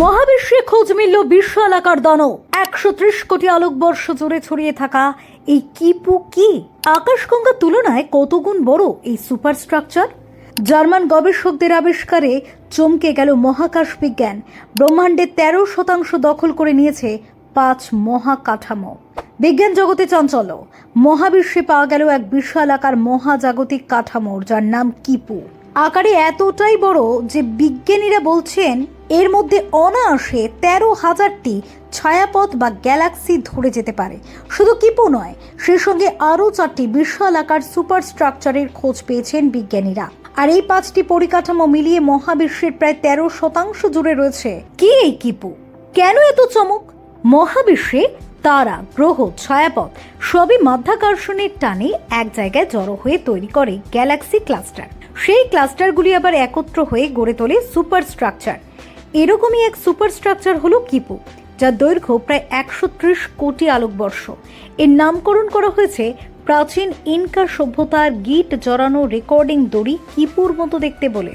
মহাবিশ্বে খোঁজ মিলল বিশ্ব এলাকার দানব। একশো ত্রিশ কোটি আলোকবর্ষ জুড়ে ছড়িয়ে থাকা এই কিপু কি? আকাশগঙ্গার তুলনায় কতগুণ বড় এই সুপার স্ট্রাকচার জার্মান গবেষকদের আবিষ্কারে চমকে গেল মহাকাশ বিজ্ঞান। ব্রহ্মাণ্ডের তেরো শতাংশ দখল করে নিয়েছে পাঁচ মহাকাঠামো। বিজ্ঞান জগতে চঞ্চল মহাবিশ্বে পাওয়া গেল এক বিশাল আকার মহাজাগতিক কাঠামোর, যার নাম কিপু। আকারে এতটাই বড় যে বিজ্ঞানীরা বলছেন এর মধ্যে অনায়াসে তেরো হাজারটি ছায়াপথ বা গ্যালাক্সি ধরে যেতে পারে। শুধু কিপু নয়, সেই সঙ্গে আরও চারটি বিশাল আকার সুপার স্ট্রাকচারের খোঁজ পেয়েছেন বিজ্ঞানীরা। আর এই পাঁচটি পরিকাঠামো মিলিয়ে মহাবিশ্বের প্রায় তেরো শতাংশ জুড়ে রয়েছে। কি এই কিপু? কেন এত চমক? মহাবিশ্বে তারা, গ্রহ, ছায়াপথ সবই মাধ্যাকর্ষণের টানে এক জায়গায় জড়ো হয়ে তৈরি করে গ্যালাক্সি ক্লাস্টার। সেই ক্লাস্টারগুলি আবার একত্র হয়ে গড়ে তোলে সুপার স্ট্রাকচার এরকমই এক সুপার স্ট্রাকচার হলো কিপু, যার দৈর্ঘ্য প্রায় একশো ত্রিশ কোটি আলোকবর্ষ। এর নামকরণ করা হয়েছে প্রাচীন ইনকা সভ্যতার গিট জড়ানো রেকর্ডিং দড়ি কিপুর মতো দেখতে বলে।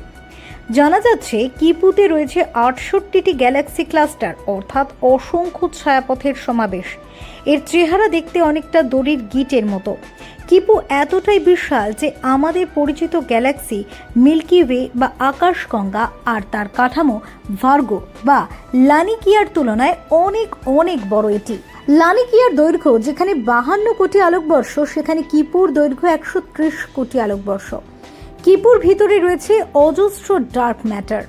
জানা যাচ্ছে, কিপুতে রয়েছে আটষট্টিটি গ্যালাক্সি ক্লাস্টার, অর্থাৎ অসংখ্য ছায়াপথের সমাবেশ। এর চেহারা দেখতে অনেকটা দড়ির গিটের মতো। কিপু এতটাই বিশাল যে আমাদের পরিচিত গ্যালাক্সি, মিল্কি ওয়ে বা আকাশগঙ্গা আর তার কাঠামো ভার্গো বা লানিকিয়ার তুলনায় অনেক অনেক বড় এটি। লানিকিয়ার দৈর্ঘ্য যেখানে বাহান্ন কোটি আলোকবর্ষ, সেখানে কিপুর দৈর্ঘ্য একশো ত্রিশ কোটি আলোকবর্ষ। কিপুর ভিতরে রয়েছে অজস্র ডার্ক ম্যাটার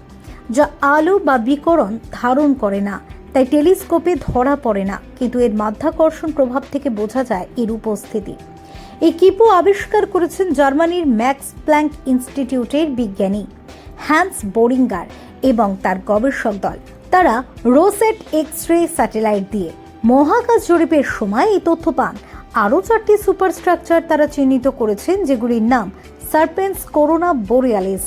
যা আলো বা বিকরণ ধারণ করে না, তাই টেলিস্কোপে ধরা পড়ে না, কিন্তু এর মাধ্যাকর্ষণ প্রভাব থেকে বোঝা যায় এর উপস্থিতি। এই কিপু আবিষ্কার করেছেন জার্মানির ম্যাক্স প্ল্যাঙ্ক ইনস্টিটিউটের বিজ্ঞানী হ্যান্স বোরিঙ্গার এবং তার গবেষক দল। তারা রোসেট এক্স রে স্যাটেলাইট দিয়ে মহাকাশ জরিপের সময় এই তথ্য পান। আরও চারটি সুপার স্ট্রাকচার তারা চিহ্নিত করেছেন, যেগুলির নাম Serpens Corona Borealis,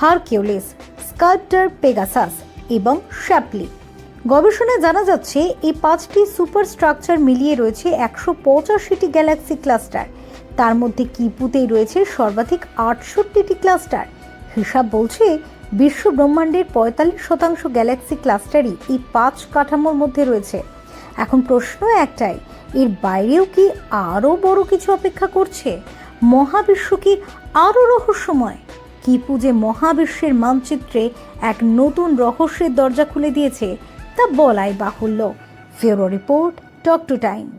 Hercules, Sculptor Pegasus এবং শ্যাপলি। গবেষণায় জানা যাচ্ছে, এই পাঁচটি সুপার স্ট্রাকচার মিলিয়ে রয়েছে একশো পঁচাশিটি গ্যালাক্সি ক্লাস্টার। তার মধ্যে কিপুতেই রয়েছে সর্বাধিক আটষট্টিটি ক্লাস্টার। হিসাব বলছে, বিশ্ব ব্রহ্মাণ্ডের পঁয়তাল্লিশ শতাংশ গ্যালাক্সি ক্লাস্টারই এই পাঁচ কাঠামোর মধ্যে রয়েছে। এখন প্রশ্ন একটাই, এর বাইরেও কি আরও বড় কিছু অপেক্ষা করছে? মহাবিশ্ব কি আরও রহস্যময়। কিপু যে মহাবিশ্বের মানচিত্রে এক নতুন রহস্যের দরজা খুলে দিয়েছে তা বলাই বাহুল্য। ফেরো রিপোর্ট টক টু টাইম।